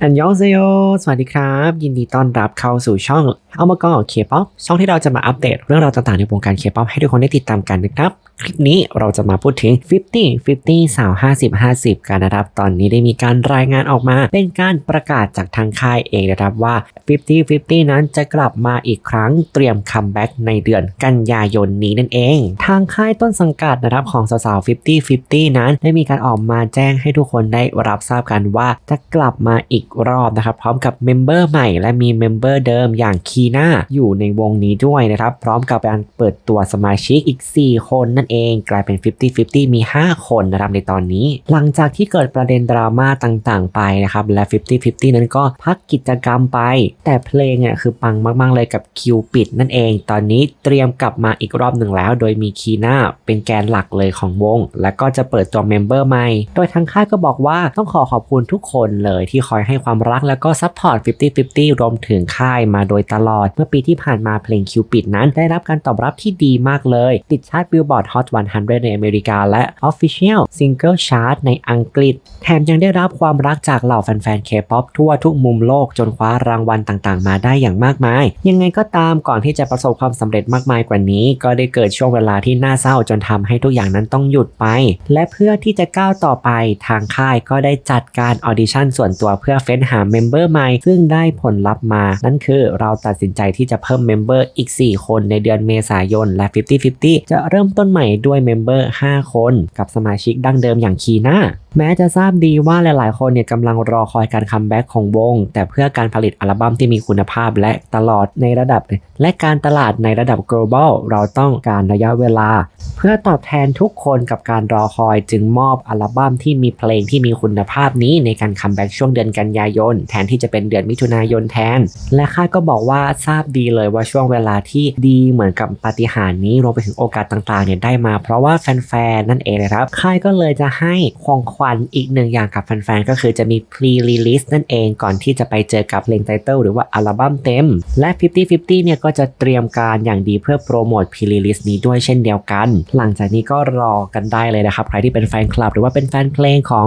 อันยองเซโย สวัสดีครับ ยินดีต้อนรับเข้าสู่ช่องเอามาก็เคป๊อปช่องที่เราจะมาอัปเดตเรื่องราวต่างๆในวงการเคป๊อปให้ทุกคนได้ติดตามกันนะครับ คลิปนี้เราจะมาพูดถึง 50 50 สาว 50 50 กันนะครับ ตอนนี้ได้มีการรายงานออกมา เป็นการประกาศจากทางค่ายเองนะครับว่า 50 50 นั้นจะกลับมาอีกครั้งเตรียมคัมแบ็กในเดือนกันยายนนี้นั่นเอง ทางค่ายต้นสังกัดนะครับของสาวๆ50 50 นั้นได้มีการออกมาแจ้งให้ทุกคนได้รับทราบกันว่าจะกลับมาอีกรอบนะครับพร้อมกับเมมเบอร์ใหม่และมีเมมเบอร์เดิมอย่างคีน่าอยู่ในวงนี้ด้วยนะครับ พร้อมกับการเปิดตัวสมาชิกอีก 4 คนนั่นเองกลายเป็น 50-50 มี 5 คนนะครับในตอนนี้ หลังจากที่เกิดประเด็นดราม่าต่างๆ ไปนะครับและ 50-50 นั้นก็พักกิจกรรมไป แต่เพลงเนี่ยคือปังมากๆเลยกับคิวปิดนั่นเอง ตอนนี้เตรียมกลับมาอีกรอบหนึ่งแล้ว โดยมีคีน่าเป็นแกนหลักเลยของวง และก็จะเปิดตัวเมมเบอร์ใหม่ โดยทางค่ายก็บอกว่าต้องขอขอบคุณทุกคนเลยที่คอยให้ความรักแล้วก็ซัพพอร์ต 50-50 รวมถึงค่ายมาโดยตลอด เมื่อปีที่ผ่านมาเพลงคิวปิดนั้น ได้รับการตอบรับที่ดีมากเลย ติดชาร์ตบิลบอร์ด Hot 100 ในอเมริกา และ Official Single Chart ในอังกฤษ แถมยังได้รับความรักจากเหล่าแฟนๆ K-POP ทั่วทุกมุมโลกจนคว้ารางวัลต่างๆ มาได้อย่างมากมาย ยังไงก็ตามก่อนที่จะประสบความสำเร็จมากมายกว่านี้ ก็ได้เกิดช่วงเวลาที่น่าเศร้าจนทำให้ทุกอย่างนั้นต้องหยุดไป และเพื่อที่จะก้าวต่อไปทางค่ายก็ได้จัดการออดิชั่นส่วนตัวเพื่อเฟ้นหาเมมเบอร์ใหม่ซึ่งได้ผลลัพธ์มา นั่นคือเราตัดสินใจที่จะเพิ่มเมมเบอร์อีก 4 คนในเดือนเมษายนและ 50-50 จะเริ่มต้นใหม่ด้วยเมมเบอร์5 คน กับสมาชิกดั้งเดิมอย่างคีน่า แม้จะทราบดีว่าหลาย ๆ คนเนี่ยกำลังรอคอยการคัมแบ็กของวง แต่เพื่อการผลิตอัลบั้มที่มีคุณภาพและตลอดในระดับ และการตลาดในระดับ global เราต้องการระยะเวลา เพื่อตอบแทนทุกคนกับการรอคอยจึงมอบอัลบั้มที่มีเพลงที่มีคุณภาพนี้ในการคัมแบ็กช่วงเดือนกันยายน แทนที่จะเป็นเดือนมิถุนายนแทน และค่ายก็บอกว่าทราบดีเลยว่าช่วงเวลาที่ดีเหมือนกับปาฏิหาริย์นี้รวมไปถึงโอกาสต่าง ๆ เนี่ยได้มา เพราะว่าแฟน ๆ นั่นเองนะครับ ค่ายก็เลยจะให้ของขวัญอีกหนึ่งอย่างกับแฟนๆ ก็คือจะมี pre-release นั่นเองก่อนที่จะไปเจอกับเพลงไตเติลหรือว่าอัลบั้มเต็ม และ 50-50 เนี่ยก็จะเตรียมการอย่างดีเพื่อโปรโมท pre-release นี้ด้วยเช่นเดียวกัน หลังจากนี้ก็รอกันได้เลยนะครับ ใครที่เป็นแฟนคลับหรือว่าเป็นแฟนเพลงของ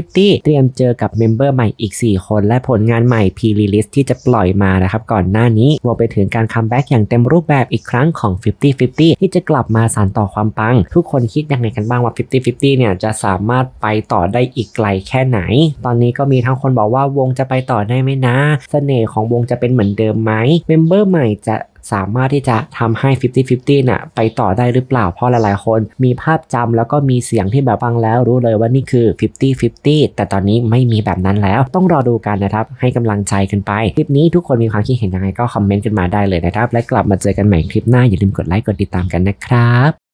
50-50 เตรียมเจอกับเมมเบอร์ใหม่อีก 4 คน และผลงานใหม่ pre-release ที่จะปล่อยมานะครับก่อนหน้านี้รวมไปถึงการคัมแบ็กอย่างเต็มรูปแบบอีกครั้งของ 50-50 ที่จะกลับมาสานต่อความปัง ทุกคนคิดยังไงกันบ้างว่า 50-50 เนี่ยจะสามารถไปต่อได้อีกไกลแค่ไหน ตอนนี้ก็มีทั้งคนบอกว่าวงจะไปต่อได้ไหมนะเสน่ห์ของวงจะเป็นเหมือนเดิมไหมเมมเบอร์ใหม่จะสามารถที่จะทำให้ 50-50 น่ะ ไปต่อได้หรือเปล่า เพราะหลายๆ คนมีภาพจำแล้วก็มีเสียงที่แบบฟังแล้วรู้เลยว่านี่คือ 50-50 แต่ตอนนี้ไม่มีแบบนั้นแล้ว ต้องรอดูกันนะครับ ให้กำลังใจกันไป คลิปนี้ทุกคนมีความคิดเห็นยังไงก็คอมเมนต์กันมาได้เลยนะครับ และกลับมาเจอกันใหม่คลิปหน้าอย่าลืมกดไลค์กดติดตามกันนะครับ